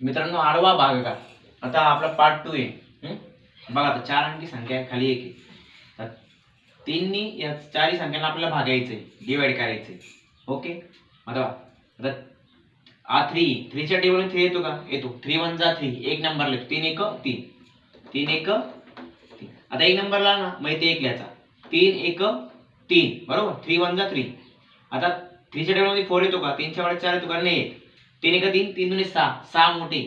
मित्रांनो आडवा का? आता आपला पार्ट टू आहे. बघा आता चार अंकी संख्या आहे खाली एक आहे. तीननी या चारही संख्यांना आपल्याला भागायचंय डिवाइड करायचंय. ओके आता आता आ थ्री थ्रीच्या टेबल थ्री येतो का? येतो. थ्री वन जा थ्री एक नंबरला लिहितो तीन एक तीन. तीन एक तीन. आता एक नंबरला ना मग इथे एक लिहायचा. तीन एक तीन. बरोबर? थ्री वन जा थ्री आता थ्रीच्या टेबलमध्ये फोर येतो का? तीनच्या वेळेस चार येतो का? नाही येत. तीन एक तीन तीन दोन्ही सहा. सहा मोठे.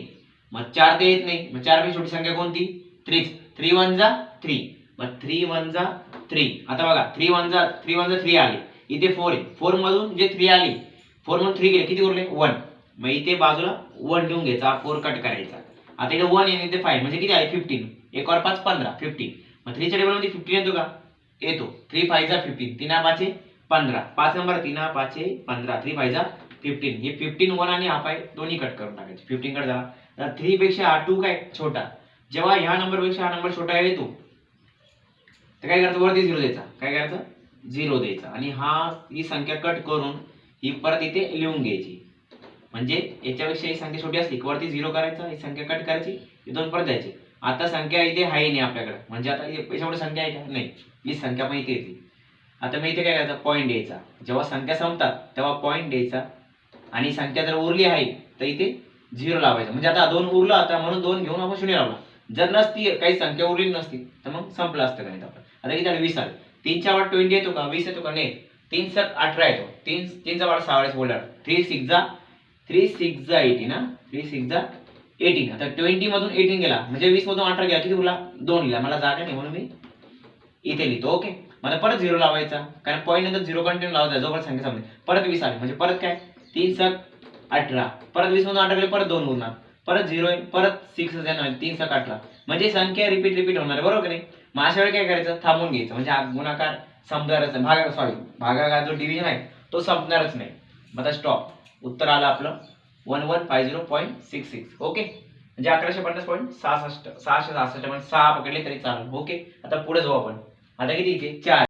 मग चार ते येत नाही. मग चारपेक्षा छोटी संख्या कोणती? थ्रीच थ्री वन जा थ्री. मग थ्री वन जा थ्री. आता बघा थ्री वन जा थ्री वन जा थ्री आले. इथे फोर आहे. फोर मधून जे थ्री आली फोर मधून थ्री गेले किती उरले? वन. मग इथे बाजूला वन लिहून घ्यायचा फोर कट करायचा. आता इथे वन आहे इथे फाईव्ह म्हणजे किती आहे? फिफ्टीन एक वर पाच पंधरा. फिफ्टीन मग थ्रीच्या टेबलमध्ये फिफ्टीन येतो का? येतो. थ्री फायचा फिफ्टीन तीन पाचे पंधरा. पाच नंबर तीन पाचे पंधरा. थ्री फायचा फिफ्टीन हे फिफ्टीन वन आणि हा पाय दोन्ही कट करून टाकायचे. फिफ्टीन कट झाला थ्री पेक्षा हा टू काय? छोटा. जेव्हा ह्या नंबरपेक्षा हा नंबर छोटा येतो तर काय करायचं वरती झिरो द्यायचा. काय करायचं? झिरो द्यायचा. आणि हा ही संख्या कट करून ही परत इथे लिहून घ्यायची. म्हणजे याच्यापेक्षा ही संख्या छोटी असली वरती झिरो करायचा ही संख्या कट करायची इथून दोन परत द्यायची आता संख्या इथे आहे नाही आपल्याकडे. म्हणजे आता याच्यामुळे संख्या आहे का? नाही. ही संख्या पण इथे येते. आता मी इथे काय करायचं? पॉईंट द्यायचा. जेव्हा संख्या संपतात तेव्हा पॉईंट द्यायचा. आणि संख्या जर उरली आहे तर इथे झिरो लावायचं. म्हणजे आता दोन उरलं आता म्हणून दोन घेऊन आपण शून्य लावला जर नसती काही संख्या उरली नसती तर मग संपलं असतं गणित आपण आता किती वीस आले. तीनच्या वाट ट्वेंटी येतो का? वीस येतो का? नाही तीन सात अठरा येतो. तीन तीनचा वाट सहा वेळेस बोलणार थ्री सिक्स जा थ्री सिक्स जा एटीन हा? थ्री सिक्स जा एटीन आता ट्वेंटी मधून एटीन गेला. म्हणजे वीस मधून अठरा गेला. किती उरला? दोन लिहिला मला जागा नाही म्हणून मी इथे लिहितो. ओके? मला परत झिरो लावायचा. कारण पॉईंट नंतर झिरो कंटिन्यू लावायचा जोपर्यंत संख्या समजेल परत वीस आले. म्हणजे परत काय? तीन सक अठरा. परत वीस मधून अठरा परत दोन उरणार परत झिरो परत सिक्स तीन सक अठरा. म्हणजे संख्या रिपीट रिपीट होणार बरोबर की नाही? मग अशा वेळी काय करायचं? थांबून घ्यायचं. म्हणजे हा गुणाकार संपणारच नाही भागा सॉरी भागाकार जो डिव्हिजन आहे तो संपणारच नाही. मग आता स्टॉप उत्तर आलं आपलं. One one five zero point six six okay म्हणजे अकराशे पन्नास पॉईंट सहासष्ट सहाशे सहासष्ट पॉईंट सहा पकडले तरी चालेल. ओके आता पुढे जाऊ आपण. आता किती इथे चार.